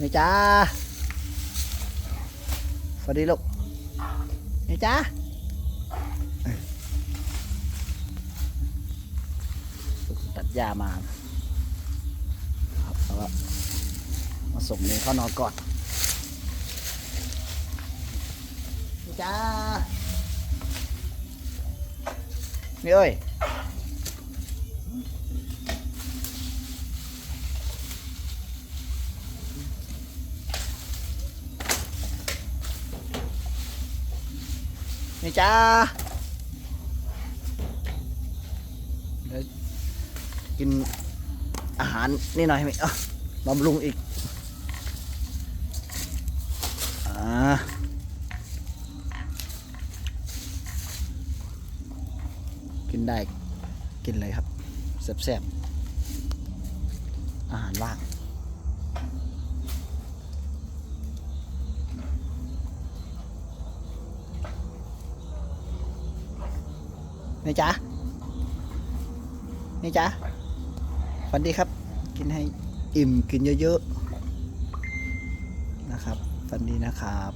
นี่จ้าสวัสดีลูกนี่จ้าตัดหญ้ามาครับแล้วก็มาส่งเมย์เข้านอนก่อนนี่จ้านี่เอ้ย นี่จ้าเดี๋ยวกินอาหารนี่หน่อยไหมอะบำรุงอีกอ่ากินได้กินเลยครับแซ่บๆอาหารว่าง นี่จ้านี่จ้าวันดีครับ กินให้อิ่มกินเยอะๆนะครับวันดีนะครับ